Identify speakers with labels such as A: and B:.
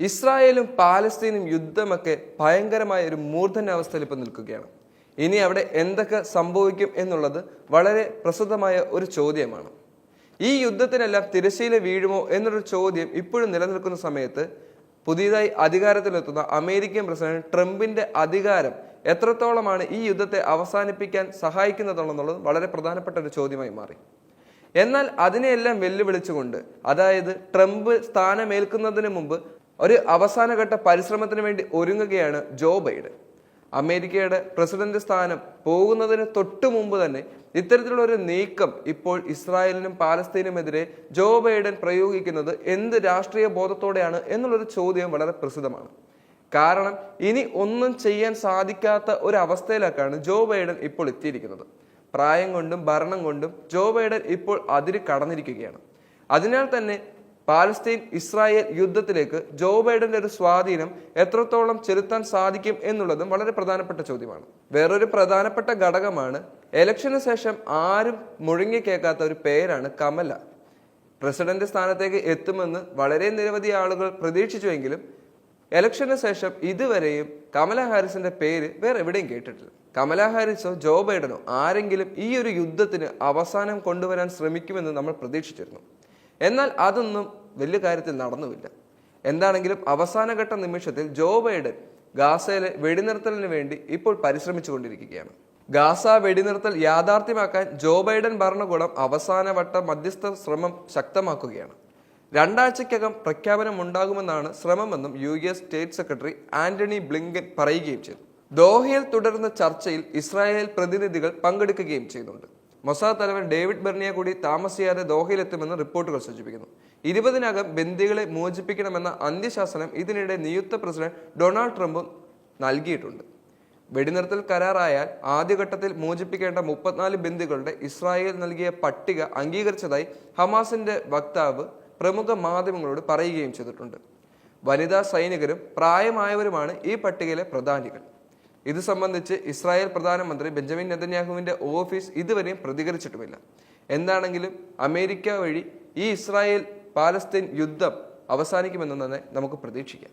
A: ഇസ്രായേലും പാലസ്തീനും യുദ്ധമൊക്കെ ഭയങ്കരമായ ഒരു മൂർധന്യാവസ്ഥയിൽ ഇപ്പോൾ നിൽക്കുകയാണ്. ഇനി അവിടെ എന്തൊക്കെ സംഭവിക്കും എന്നുള്ളത് വളരെ പ്രസിദ്ധമായ ഒരു ചോദ്യമാണ്. ഈ യുദ്ധത്തിനെല്ലാം തിരശ്ശീല വീഴുമോ എന്നൊരു ചോദ്യം ഇപ്പോഴും നിലനിൽക്കുന്ന സമയത്ത് പുതിയതായി അധികാരത്തിലെത്തുന്ന അമേരിക്കൻ പ്രസിഡന്റ് ട്രംപിന്റെ അധികാരം എത്രത്തോളമാണ് ഈ യുദ്ധത്തെ അവസാനിപ്പിക്കാൻ സഹായിക്കുന്നതെന്നുള്ളത് വളരെ പ്രധാനപ്പെട്ട ഒരു ചോദ്യമായി മാറി. എന്നാൽ അതിനെയെല്ലാം വെല്ലുവിളിച്ചുകൊണ്ട് അതായത് ട്രംപ് സ്ഥാനമേൽക്കുന്നതിന് മുമ്പ് ഒരു അവസാനഘട്ട പരിശ്രമത്തിന് വേണ്ടി ഒരുങ്ങുകയാണ് ജോ ബൈഡൻ. അമേരിക്കയുടെ പ്രസിഡന്റ് സ്ഥാനം പോകുന്നതിന് തൊട്ടു മുമ്പ് തന്നെ ഇത്തരത്തിലുള്ള ഒരു നീക്കം ഇപ്പോൾ ഇസ്രായേലിനും പാലസ്തീനുമെതിരെ ജോ ബൈഡൻ പ്രയോഗിക്കുന്നത് എന്ത് രാഷ്ട്രീയ ബോധത്തോടെയാണ് എന്നുള്ളൊരു ചോദ്യം വളരെ പ്രസിദ്ധമാണ്. കാരണം ഇനി ഒന്നും ചെയ്യാൻ സാധിക്കാത്ത ഒരു അവസ്ഥയിലേക്കാണ് ജോ ബൈഡൻ ഇപ്പോൾ എത്തിയിരിക്കുന്നത്. പ്രായം കൊണ്ടും ഭരണം കൊണ്ടും ജോ ബൈഡൻ ഇപ്പോൾ അതിര് കടന്നിരിക്കുകയാണ്. അതിനാൽ തന്നെ പാലസ്തീൻ ഇസ്രായേൽ യുദ്ധത്തിലേക്ക് ജോ ബൈഡന്റെ ഒരു സ്വാധീനം എത്രത്തോളം ചെലുത്താൻ സാധിക്കും എന്നുള്ളതും വളരെ പ്രധാനപ്പെട്ട ചോദ്യമാണ്. വേറൊരു പ്രധാനപ്പെട്ട ഘടകമാണ് എലക്ഷന് ശേഷം ആരും മുഴുങ്ങി കേൾക്കാത്ത ഒരു പേരാണ് കമല. പ്രസിഡന്റ് സ്ഥാനത്തേക്ക് എത്തുമെന്ന് വളരെ നിരവധി ആളുകൾ പ്രതീക്ഷിച്ചുവെങ്കിലും എലക്ഷന് ശേഷം ഇതുവരെയും കമല ഹാരിസിന്റെ പേര് വേറെ എവിടെയും കേട്ടിട്ടില്ല. കമല ഹാരിസോ ജോ ബൈഡനോ ആരെങ്കിലും ഈ ഒരു യുദ്ധത്തിന് അവസാനം കൊണ്ടുവരാൻ ശ്രമിക്കുമെന്ന് നമ്മൾ പ്രതീക്ഷിച്ചിരുന്നു. എന്നാൽ അതൊന്നും വലിയ കാര്യത്തിൽ നടന്നുമില്ല. എന്താണെങ്കിലും അവസാനഘട്ട നിമിഷത്തിൽ ജോ ബൈഡൻ ഗാസയിലെ വെടിനിർത്തലിന് വേണ്ടി ഇപ്പോൾ പരിശ്രമിച്ചു കൊണ്ടിരിക്കുകയാണ് ഗാസ വെടിനിർത്തൽ യാഥാർത്ഥ്യമാക്കാൻ ജോ ബൈഡൻ ഭരണകൂടം അവസാനവട്ട മധ്യസ്ഥ ശ്രമം ശക്തമാക്കുകയാണ്. രണ്ടാഴ്ചയ്ക്കകം പ്രഖ്യാപനം ഉണ്ടാകുമെന്നാണ് ശ്രമമെന്നും U S state secretary Antony Blinken പറയുകയും ചെയ്തു. ദോഹയിൽ തുടരുന്ന ചർച്ചയിൽ ഇസ്രായേൽ പ്രതിനിധികൾ പങ്കെടുക്കുകയും ചെയ്യുന്നുണ്ട്. മൊസാദ് തലവൻ ഡേവിഡ് ബെർണിയെ കൂടി താമസിയാതെ ദോഹയിലെത്തുമെന്ന് റിപ്പോർട്ടുകൾ സൂചിപ്പിക്കുന്നു. ഇരുപതിനകം ബന്ദികളെ മോചിപ്പിക്കണമെന്ന അന്ത്യശാസനം ഇതിനിടെ നിയുക്ത പ്രസിഡന്റ് ഡൊണാൾഡ് ട്രംപും നൽകിയിട്ടുണ്ട്. വെടിനിർത്തൽ കരാറായാൽ ആദ്യഘട്ടത്തിൽ മോചിപ്പിക്കേണ്ട മുപ്പത്തിനാല് ബന്ദികളുടെ ഇസ്രായേൽ നൽകിയ പട്ടിക അംഗീകരിച്ചതായി ഹമാസിന്റെ വക്താവ് പ്രമുഖ മാധ്യമങ്ങളോട് പറയുകയും ചെയ്തിട്ടുണ്ട്. വനിതാ സൈനികരും പ്രായമായവരുമാണ് ഈ പട്ടികയിലെ പ്രധാനികൾ. ഇത് സംബന്ധിച്ച് ഇസ്രായേൽ പ്രധാനമന്ത്രി ബെഞ്ചമിൻ നെതന്യാഹുവിന്റെ ഓഫീസ് ഇതുവരെയും പ്രതികരിച്ചിട്ടുമില്ല. എന്താണെങ്കിലും അമേരിക്ക വഴി ഈ ഇസ്രായേൽ പാലസ്തീൻ യുദ്ധം അവസാനിക്കുമെന്ന് തന്നെ നമുക്ക് പ്രതീക്ഷിക്കാം.